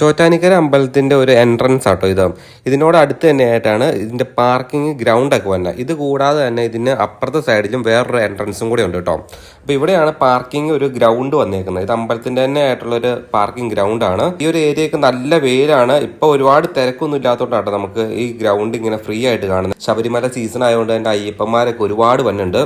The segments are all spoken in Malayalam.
ചോറ്റാനിക്കര അമ്പലത്തിന്റെ ഒരു എൻട്രൻസ് ആട്ടോ ഇത്. ഇതിനോട് അടുത്ത് തന്നെയായിട്ടാണ് ഇതിന്റെ പാർക്കിംഗ് ഗ്രൗണ്ട് ഒക്കെ വന്നത് ഇത് കൂടാതെ തന്നെ ഇതിന് അപ്പുറത്തെ സൈഡിലും വേറൊരു എൻട്രൻസും കൂടെ ഉണ്ട് കേട്ടോ അപ്പോൾ ഇവിടെയാണ് പാർക്കിംഗ് ഒരു ഗ്രൗണ്ട് വന്നേക്കുന്നത്. ഇത് അമ്പലത്തിന്റെ തന്നെ ആയിട്ടുള്ളൊരു പാർക്കിംഗ് ഗ്രൗണ്ട് ആണ്. ഈ ഒരു ഏരിയയ്ക്ക് നല്ല വെയിലാണ് ഇപ്പോൾ ഒരുപാട് തിരക്കൊന്നും ഇല്ലാത്തതുകൊണ്ടാണ് നമുക്ക് ഈ ഗ്രൗണ്ട് ഇങ്ങനെ ഫ്രീ ആയിട്ട് കാണുന്നത് ശബരിമല സീസൺ ആയതുകൊണ്ട് തന്നെ അയ്യപ്പന്മാരൊക്കെ ഒരുപാട് വന്നുണ്ട്.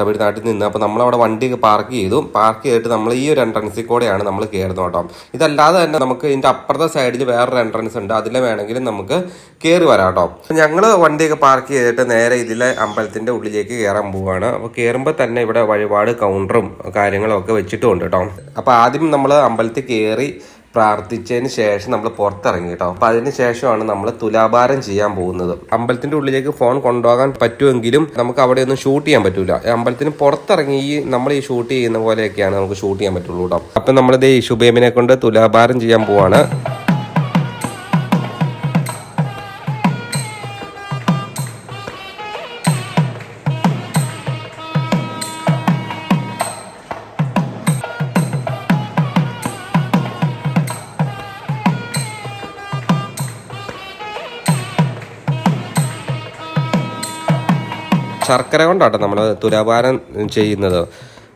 തമിഴ്നാട്ടിൽ നിന്ന്. അപ്പോൾ നമ്മളവിടെ വണ്ടിയൊക്കെ പാർക്ക് ചെയ്തു. പാർക്ക് ചെയ്തിട്ട് നമ്മൾ ഈ ഒരു എൻട്രൻസിൽ കൂടെയാണ് നമ്മൾ കയറുന്നത് കേട്ടോ. ഇതല്ലാതെ തന്നെ നമുക്ക് ഇതിന്റെ അപ്പുറത്തെ സൈഡിൽ വേറൊരു എൻട്രൻസ് ഉണ്ട്. അതിൽ വേണമെങ്കിലും നമുക്ക് കയറി വരാം കേട്ടോ. ഞങ്ങൾ വണ്ടിയൊക്കെ പാർക്ക് ചെയ്തിട്ട് നേരെ ഇതിലെ അമ്പലത്തിന്റെ ഉള്ളിലേക്ക് കയറാൻ പോവുകയാണ് അപ്പോൾ കയറുമ്പോൾ തന്നെ ഇവിടെ വഴിപാട് കൗണ്ടറും കാര്യങ്ങളും ഒക്കെ വെച്ചിട്ടുണ്ട് കേട്ടോ. അപ്പോൾ ആദ്യം നമ്മൾ അമ്പലത്തിൽ കയറി പ്രാർത്ഥിച്ചതിന് ശേഷം നമ്മൾ പുറത്തിറങ്ങി കേട്ടോ. അപ്പൊ അതിന് ശേഷമാണ് നമ്മൾ തുലാഭാരം ചെയ്യാൻ പോകുന്നത്. അമ്പലത്തിന്റെ ഉള്ളിലേക്ക് ഫോൺ കൊണ്ടുപോകാൻ പറ്റുമെങ്കിലും നമുക്ക് അവിടെ ഒന്നും ഷൂട്ട് ചെയ്യാൻ പറ്റൂല. അമ്പലത്തിന് പുറത്തിറങ്ങി നമ്മൾ ഈ ഷൂട്ട് ചെയ്യുന്ന പോലെയൊക്കെയാണ് നമുക്ക് ഷൂട്ട് ചെയ്യാൻ പറ്റുള്ളൂ കേട്ടോ. അപ്പൊ നമ്മളിത് ഈ ശുഭേമിനെ കൊണ്ട് തുലാഭാരം ചെയ്യാൻ പോവാണ്. ശർക്കര കൊണ്ടാട്ടോ നമ്മൾ തുലാഭാരം ചെയ്യുന്നത്.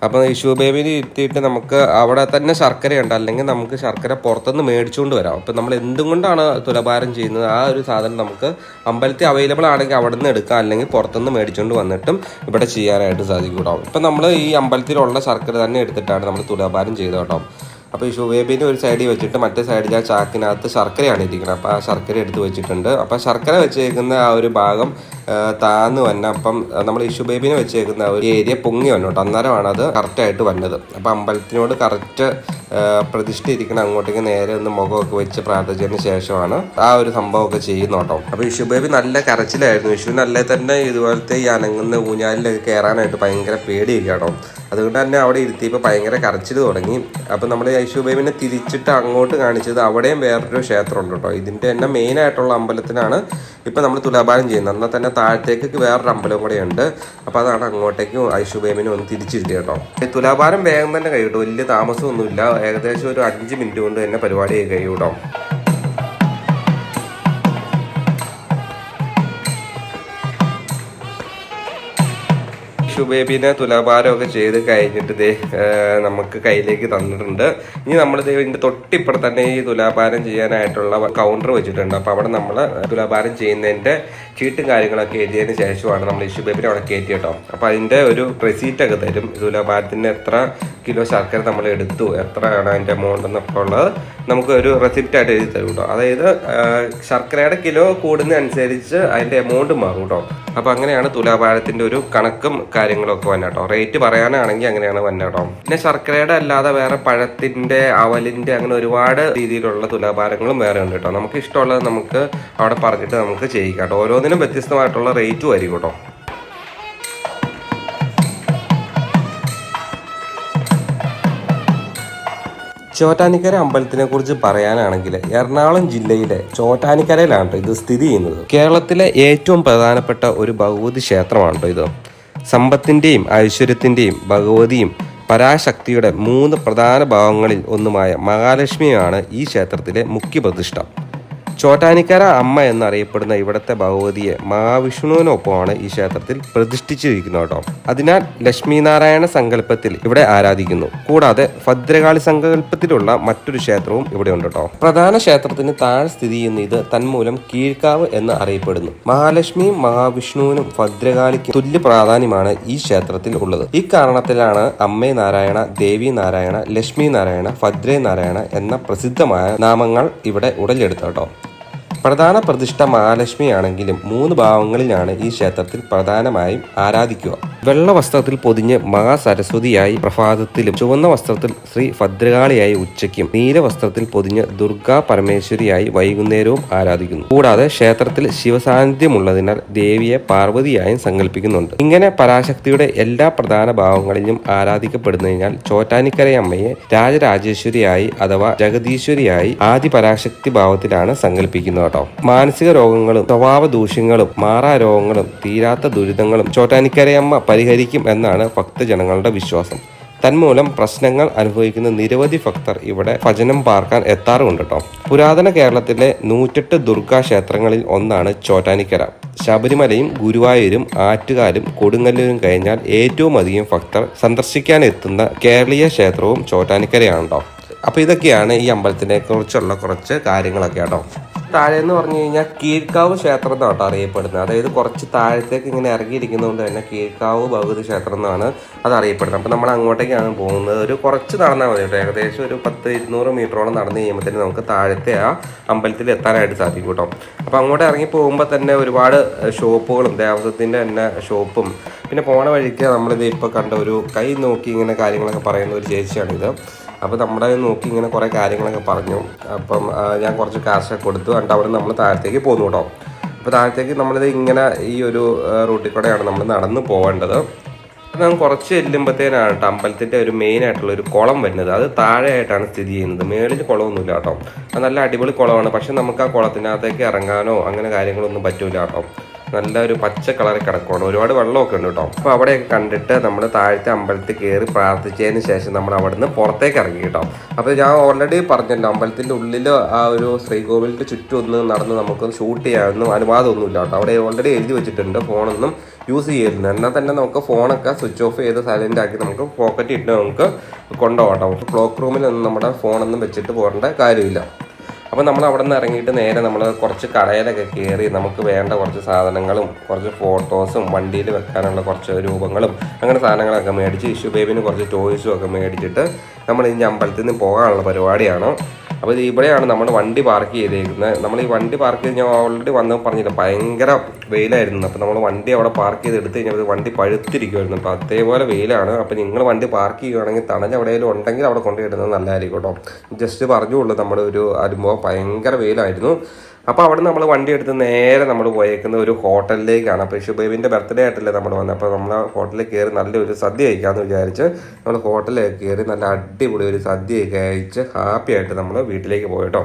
അപ്പോൾ ഈ ശുഭേമിന് ഇരുത്തിയിട്ട് നമുക്ക് അവിടെ തന്നെ ശർക്കരയുണ്ട്. അല്ലെങ്കിൽ നമുക്ക് ശർക്കര പുറത്തുനിന്ന് മേടിച്ചുകൊണ്ട് വരാം. അപ്പം നമ്മൾ എന്തും കൊണ്ടാണ് തുലഭാരം ചെയ്യുന്നത്? ആ ഒരു സാധനം നമുക്ക് അമ്പലത്തിൽ അവൈലബിൾ ആണെങ്കിൽ അവിടെ നിന്ന് എടുക്കാം. അല്ലെങ്കിൽ പുറത്തുനിന്ന് മേടിച്ചുകൊണ്ട് വന്നിട്ടും ഇവിടെ ചെയ്യാനായിട്ട് സാധിക്കും കേട്ടോ ഇപ്പം നമ്മൾ ഈ അമ്പലത്തിലുള്ള ശർക്കര തന്നെ എടുത്തിട്ടാണ് നമ്മൾ തുലാഭാരം ചെയ്തത് കേട്ടോ അപ്പോൾ ഈ ഷുവേബിനെ ഒരു സൈഡിൽ വെച്ചിട്ട് മറ്റേ സൈഡിൽ ആ ചാക്കിനകത്ത് ശർക്കരയാണ് ഇരിക്കുന്നത്. അപ്പോൾ ആ ശർക്കര എടുത്ത് വെച്ചിട്ടുണ്ട്. അപ്പോൾ ശർക്കര വെച്ചേക്കുന്ന ആ ഒരു ഭാഗം താന്ന് വന്ന അപ്പം നമ്മൾ ഈ ഷുബേബിനെ വെച്ചേക്കുന്ന ഒരു ഏരിയ പൊങ്ങി വന്നു കേട്ടോ. അന്നേരമാണ് അത് കറക്റ്റായിട്ട് വന്നത്. അപ്പോൾ അമ്പലത്തിനോട് കറക്റ്റ് പ്രതിഷ്ഠ ഇരിക്കണം അങ്ങോട്ടേക്ക് നേരെ ഒന്ന് മുഖമൊക്കെ വെച്ച് പ്രാർത്ഥിച്ചതിന് ശേഷമാണ് ആ ഒരു സംഭവമൊക്കെ ചെയ്യുന്നത് കേട്ടോ. അപ്പോൾ ഈ ഷുബേബി നല്ല കരച്ചിലായിരുന്നു. വിഷുവിനല്ലേ തന്നെ ഇതുപോലത്തെ ഈ അനങ്ങുന്ന ഊഞ്ഞാലിലൊക്കെ കയറാനായിട്ട് ഭയങ്കര പേടിയൊക്കെ കേട്ടോ. അതുകൊണ്ട് തന്നെ അവിടെ ഇരുത്തിയപ്പോൾ ഭയങ്കര കരച്ചിൽ തുടങ്ങി. അപ്പോൾ നമ്മൾ ഐശുബേബിനെ തിരിച്ചിട്ട് അങ്ങോട്ട് കാണിച്ചത് അവിടെയും വേറൊരു ക്ഷേത്രം ഉണ്ട് കേട്ടോ. ഇതിന്റെ തന്നെ മെയിനായിട്ടുള്ള അമ്പലത്തിനാണ് ഇപ്പം നമ്മൾ തുലാഭാരം ചെയ്യുന്നത്. എന്നാൽ തന്നെ താഴത്തേക്ക് വേറൊരു അമ്പലം കൂടെ ഉണ്ട്. അപ്പോൾ അതാണ് അങ്ങോട്ടേക്ക് ഐശുബേബിനെ ഒന്ന് തിരിച്ചിരുത്തി കേട്ടോ. തുലാഭാരം വേഗം തന്നെ കഴിയും വലിയ താമസമൊന്നുമില്ല. ഏകദേശം ഒരു അഞ്ച് മിനിറ്റ് കൊണ്ട് തന്നെ പരിപാടി കഴിയും ഷുബേബിനെ തുലാഭാരമൊക്കെ ചെയ്ത് കഴിഞ്ഞിട്ട് ദേ നമുക്ക് കയ്യിലേക്ക് തന്നിട്ടുണ്ട്. ഇനി നമ്മൾ ഇതിന്റെ തൊട്ടിപ്പുറത്ത് തന്നെ ഈ തുലാഭാരം ചെയ്യാനായിട്ടുള്ള കൗണ്ടർ വെച്ചിട്ടുണ്ട്. അപ്പോൾ അവിടെ നമ്മൾ തുലാഭാരം ചെയ്യുന്നതിന്റെ ചീട്ടും കാര്യങ്ങളൊക്കെ എഴുതിയതിന് ശേഷമാണ് നമ്മൾ ഈ ഷുബേബിനെ അവിടെ കയറ്റി കേട്ടോ അപ്പോൾ അതിന്റെ ഒരു റെസീറ്റ് ഒക്കെ തരും. തുലാഭാരത്തിന് എത്ര കിലോ ശർക്കര നമ്മൾ എടുത്തു. എത്രയാണ് അതിന്റെ എമൗണ്ട് എന്നൊക്കെ ഉള്ളത് നമുക്ക് ഒരു റെസിപ്റ്റ് ആയിട്ട് എഴുതി തരും കേട്ടോ അതായത് ശർക്കരയുടെ കിലോ കൂടുന്നതനുസരിച്ച് അതിന്റെ എമൗണ്ട് മാറും കേട്ടോ അപ്പോൾ അങ്ങനെയാണ് തുലാപാരത്തിന്റെ ഒരു കണക്കും കാര്യങ്ങളൊക്കെ വന്നെ കേട്ടോ റേറ്റ് പറയാനാണെങ്കിൽ അങ്ങനെയാണ് വന്നെ കേട്ടോ പിന്നെ ശർക്കരയുടെ അല്ലാതെ വേറെ പഴത്തിന്റെ അവലിന്റെ അങ്ങനെ ഒരുപാട് രീതിയിലുള്ള തുലാഭാരങ്ങളും വേറെ ഉണ്ട് കേട്ടോ നമുക്ക് ഇഷ്ടമുള്ളത് നമുക്ക് അവിടെ പറഞ്ഞിട്ട് നമുക്ക് ചെയ്യിക്കാം കേട്ടോ ഓരോന്നിനും വ്യത്യസ്തമായിട്ടുള്ള റേറ്റും ആയിരിക്കും കേട്ടോ ചോറ്റാനിക്കര അമ്പലത്തിനെ കുറിച്ച് പറയാനാണെങ്കിൽ എറണാകുളം ജില്ലയിലെ ചോറ്റാനിക്കരയിലാണ് ഇത് സ്ഥിതി ചെയ്യുന്നത്. കേരളത്തിലെ ഏറ്റവും പ്രധാനപ്പെട്ട ഒരു ഭഗവതി ക്ഷേത്രമാണ് ഇത്. സമ്പത്തിന്റെയും ഐശ്വര്യത്തിന്റെയും ഭഗവതിയും പരാശക്തിയുടെ മൂന്ന് പ്രധാന ഭാവങ്ങളിൽ ഒന്നുമായ മഹാലക്ഷ്മിയാണ് ഈ ക്ഷേത്രത്തിലെ മുഖ്യ പ്രതിഷ്ഠ. ചോറ്റാനിക്കര അമ്മ എന്നറിയപ്പെടുന്ന ഇവിടുത്തെ ഭഗവതിയെ മഹാവിഷ്ണുവിനൊപ്പമാണ് ഈ ക്ഷേത്രത്തിൽ പ്രതിഷ്ഠിച്ചിരിക്കുന്നത് കേട്ടോ. അതിനാൽ ലക്ഷ്മീനാരായണ സങ്കല്പത്തിൽ ഇവിടെ ആരാധിക്കുന്നു. കൂടാതെ ഭദ്രകാളി സങ്കല്പത്തിലുള്ള മറ്റൊരു ക്ഷേത്രവും ഇവിടെ ഉണ്ട് കേട്ടോ. പ്രധാന ക്ഷേത്രത്തിന് താഴെ സ്ഥിതി ചെയ്യുന്ന ഇത് തന്മൂലം കീഴ്ക്കാവ് എന്ന് അറിയപ്പെടുന്നു. മഹാലക്ഷ്മിയും മഹാവിഷ്ണുവിനും ഭദ്രകാളിക്ക് തുല്യ പ്രാധാന്യമാണ് ഈ ക്ഷേത്രത്തിൽ ഉള്ളത്. ഈ കാരണത്തിലാണ് അമ്മേ നാരായണ ദേവി നാരായണ ലക്ഷ്മി നാരായണ ഭദ്രേ നാരായണ എന്ന പ്രസിദ്ധമായ നാമങ്ങൾ ഇവിടെ ഉടലെടുത്ത കേട്ടോ. പ്രധാന പ്രതിഷ്ഠ മഹാലക്ഷ്മിയാണെങ്കിലും മൂന്ന് ഭാവങ്ങളിലാണ് ഈ ക്ഷേത്രത്തിൽ പ്രധാനമായും ആരാധിക്കുക. വെള്ള വസ്ത്രത്തിൽ പൊതിഞ്ഞ് മഹാസരസ്വതിയായി പ്രഭാതത്തിലും ചുവന്ന വസ്ത്രത്തിൽ ശ്രീ ഭദ്രകാളിയായി ഉച്ചയ്ക്കും നീല വസ്ത്രത്തിൽ പൊതിഞ്ഞ് ദുർഗാ പരമേശ്വരിയായി വൈകുന്നേരവും ആരാധിക്കുന്നു. കൂടാതെ ക്ഷേത്രത്തിൽ ശിവസാന്നിധ്യമുള്ളതിനാൽ ദേവിയെ പാർവതിയായും സങ്കല്പിക്കുന്നുണ്ട്. ഇങ്ങനെ പരാശക്തിയുടെ എല്ലാ പ്രധാന ഭാവങ്ങളിലും ആരാധിക്കപ്പെടുന്നതിനാൽ ചോറ്റാനിക്കരയമ്മയെ രാജരാജേശ്വരിയായി അഥവാ ജഗദീശ്വരിയായി ആദി പരാശക്തി ഭാവത്തിലാണ് സങ്കല്പിക്കുന്നത് കേട്ടോ. മാനസിക രോഗങ്ങളും സ്വഭാവ ദൂഷ്യങ്ങളും മാറാ രോഗങ്ങളും തീരാത്ത ദുരിതങ്ങളും ചോറ്റാനിക്കരയമ്മ പരിഹരിക്കും എന്നാണ് ഭക്തജനങ്ങളുടെ വിശ്വാസം. തന്മൂലം പ്രശ്നങ്ങൾ അനുഭവിക്കുന്ന നിരവധി ഭക്തർ ഇവിടെ ഭജനം പാർക്കാൻ എത്താറുമുണ്ട് കേട്ടോ. പുരാതന കേരളത്തിലെ നൂറ്റെട്ട് ദുർഗാ ക്ഷേത്രങ്ങളിൽ ഒന്നാണ് ചോറ്റാനിക്കര. ശബരിമലയും ഗുരുവായൂരും ആറ്റുകാലും കൊടുങ്ങല്ലൂരും കഴിഞ്ഞാൽ ഏറ്റവും അധികം ഭക്തർ സന്ദർശിക്കാൻ എത്തുന്ന കേരളീയ ക്ഷേത്രവും ചോറ്റാനിക്കരയാണ് കേട്ടോ. അപ്പോൾ ഇതൊക്കെയാണ് ഈ അമ്പലത്തിനെ കുറിച്ചുള്ള കുറച്ച് കാര്യങ്ങളൊക്കെ കേട്ടോ. താഴെ എന്ന് പറഞ്ഞു കഴിഞ്ഞാൽ കീഴ്ക്കാവ് ക്ഷേത്രം എന്നാണ് അറിയപ്പെടുന്നത്. അതായത് കുറച്ച് താഴത്തേക്ക് ഇങ്ങനെ ഇറങ്ങിയിരിക്കുന്നതുകൊണ്ട് തന്നെ കീഴ്ക്കാവ് ഭഗവതി ക്ഷേത്രം എന്നാണ് അത് അറിയപ്പെടുന്നത്. അപ്പോൾ നമ്മൾ അങ്ങോട്ടേക്കാണ് പോകുന്നത്. ഒരു കുറച്ച് നടന്നാൽ മതി കേട്ടോ. ഏകദേശം ഒരു പത്ത് ഇരുന്നൂറ് മീറ്ററോളം നടന്ന് കഴിയുമ്പോഴത്തേന് നമുക്ക് താഴത്തെ ആ അമ്പലത്തിൽ എത്താനായിട്ട് സാധിക്കും കേട്ടോ. അപ്പോൾ അങ്ങോട്ട് ഇറങ്ങി പോകുമ്പോൾ തന്നെ ഒരുപാട് ഷോപ്പുകളും ദേവസ്വത്തിന്റെ തന്നെ ഷോപ്പും. പിന്നെ പോണ വഴിക്ക് നമ്മളിത് ഇപ്പോൾ കണ്ട ഒരു കൈ നോക്കി ഇങ്ങനെ കാര്യങ്ങളൊക്കെ പറയുന്ന ഒരു ചേച്ചിയാണിത്. അപ്പോൾ നമ്മുടെ നോക്കി ഇങ്ങനെ കുറേ കാര്യങ്ങളൊക്കെ പറഞ്ഞു. അപ്പം ഞാൻ കുറച്ച് കാശൊക്കെ കൊടുത്തു. എന്നിട്ട് അവിടെ നമ്മൾ താഴത്തേക്ക് പോന്നു കേട്ടോ അപ്പോൾ താഴത്തേക്ക് നമ്മളിത് ഇങ്ങനെ ഈ ഒരു റൂട്ടിൽ കൂടെയാണ് നമ്മൾ നടന്ന് പോകേണ്ടത് ഞാൻ കുറച്ച് ചെല്ലുമ്പോഴത്തേനാണ് കേട്ടോ അമ്പലത്തിന്റെ ഒരു മെയിൻ ആയിട്ടുള്ള ഒരു കുളം വരുന്നത്. അത് താഴെയായിട്ടാണ് സ്ഥിതി ചെയ്യുന്നത്. മേളിൽ കുളമൊന്നുമില്ല കേട്ടോ അത് നല്ല അടിപൊളി കുളമാണ്. പക്ഷേ നമുക്ക് ആ കുളത്തിനകത്തേക്ക് ഇറങ്ങാനോ അങ്ങനെ കാര്യങ്ങളൊന്നും പറ്റൂല കേട്ടോ നല്ല ഒരു പച്ച കളറിൽ കിടക്കുകയാണ് ഒരുപാട് വെള്ളമൊക്കെ ഉണ്ട് കേട്ടോ. അപ്പോൾ അവിടെയൊക്കെ കണ്ടിട്ട് നമ്മൾ താഴത്തെ അമ്പലത്തിൽ കയറി പ്രാർത്ഥിച്ചതിന് ശേഷം നമ്മൾ അവിടുന്ന് പുറത്തേക്ക് ഇറങ്ങി കേട്ടോ. അപ്പോൾ ഞാൻ ഓൾറെഡി പറഞ്ഞല്ലോ അമ്പലത്തിന്റെ ഉള്ളിൽ ആ ഒരു ശ്രീകോവിലിന്റെ ചുറ്റും ഒന്ന് നടന്ന് നമുക്ക് ഷൂട്ട് ചെയ്യാനൊന്നും അനുവാദമൊന്നുമില്ല കേട്ടോ. അവിടെ ഓൾറെഡി എഴുതി വെച്ചിട്ടുണ്ട് ഫോണൊന്നും യൂസ് ചെയ്യരുത്. എന്നാൽ തന്നെ നമുക്ക് ഫോണൊക്കെ സ്വിച്ച് ഓഫ് ചെയ്ത് സൈലന്റ് ആക്കി നമുക്ക് പോക്കറ്റ് ഇട്ട് നമുക്ക് കൊണ്ടുപോകട്ടോ ക്ലോക്ക് റൂമിലൊന്നും നമ്മുടെ ഫോണൊന്നും വെച്ചിട്ട് പോകേണ്ട കാര്യമില്ല. അപ്പോൾ നമ്മൾ അവിടെ നിന്ന് ഇറങ്ങിയിട്ട് നേരെ നമ്മൾ കുറച്ച് കടയിലൊക്കെ കയറി നമുക്ക് വേണ്ട കുറച്ച് സാധനങ്ങളും കുറച്ച് ഫോട്ടോസും വണ്ടിയിൽ വെക്കാനുള്ള കുറച്ച് രൂപങ്ങളും അങ്ങനെ സാധനങ്ങളൊക്കെ മേടിച്ച് ഇഷു ബേബിന് കുറച്ച് ടോയ്സും ഒക്കെ മേടിച്ചിട്ട് നമ്മൾ ഇനി അമ്പലത്തിൽ നിന്ന് പോകാനുള്ള പരിപാടിയാണ്. അപ്പോൾ ഇവിടെയാണ് നമ്മൾ വണ്ടി പാർക്ക് ചെയ്തേക്കുന്നത്. നമ്മൾ ഈ വണ്ടി പാർക്ക് ചെയ്ത് ഞാൻ ഓൾറെഡി വന്ന് പറഞ്ഞില്ല ഭയങ്കര വെയിലായിരുന്നു. അപ്പോൾ നമ്മൾ വണ്ടി അവിടെ പാർക്ക് ചെയ്ത് എടുത്ത് കഴിഞ്ഞാൽ വണ്ടി പഴുത്തിരിക്കുമായിരുന്നു അപ്പോൾ അതേപോലെ വെയിലാണ്. അപ്പോൾ നിങ്ങൾ വണ്ടി പാർക്ക് ചെയ്യുകയാണെങ്കിൽ തണൽ എവിടെയെങ്കിലും ഉണ്ടെങ്കിൽ അവിടെ കൊണ്ടുപോയിടുന്നത് നല്ലതായിരിക്കും കേട്ടോ. ജസ്റ്റ് പറഞ്ഞുള്ളൂ നമ്മുടെ ഒരു അനുഭവം ഭയങ്കര വെയിലായിരുന്നു. അപ്പോൾ അവിടെ നമ്മൾ വണ്ടി എടുത്ത് നേരെ നമ്മൾ പോയേക്കുന്ന ഒരു ഹോട്ടലിലേക്കാണ്. അപ്പോൾ ഷുബൈബിന്റെ ബർത്ത്ഡേ ആയിട്ടല്ലേ നമ്മൾ വന്നത് അപ്പോൾ നമ്മൾ ഹോട്ടലിൽ കയറി നല്ലൊരു സദ്യ കഴിക്കാമെന്ന് വിചാരിച്ച് നമ്മൾ ഹോട്ടലിൽ കയറി നല്ല അടിപൊളി ഒരു സദ്യ കഴിച്ച് ഹാപ്പി ആയിട്ട് നമ്മൾ വീട്ടിലേക്ക് പോയിട്ടോ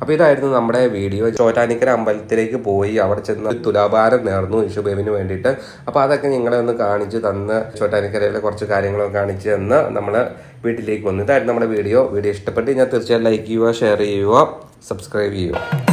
അപ്പോൾ ഇതായിരുന്നു നമ്മുടെ വീഡിയോ ചോറ്റാനിക്കര അമ്പലത്തിലേക്ക് പോയി. അവിടെ ചെന്ന് തുലാഭാരം നേർന്നു യേശുബേബിന് വേണ്ടിയിട്ട്. അപ്പോൾ അതൊക്കെ ഞങ്ങളെ ഒന്ന് കാണിച്ച് തന്ന് ചോട്ടാനിക്കരയിലെ കുറച്ച് കാര്യങ്ങളൊക്കെ കാണിച്ച് തന്ന് നമ്മൾ വീട്ടിലേക്ക് വന്നു. ഇതായിരുന്നു നമ്മുടെ വീഡിയോ. വീഡിയോ ഇഷ്ടപ്പെട്ട് ഞാൻ തീർച്ചയായും ലൈക്ക് ചെയ്യുക ഷെയർ ചെയ്യുക സബ്സ്ക്രൈബ് ചെയ്യുക.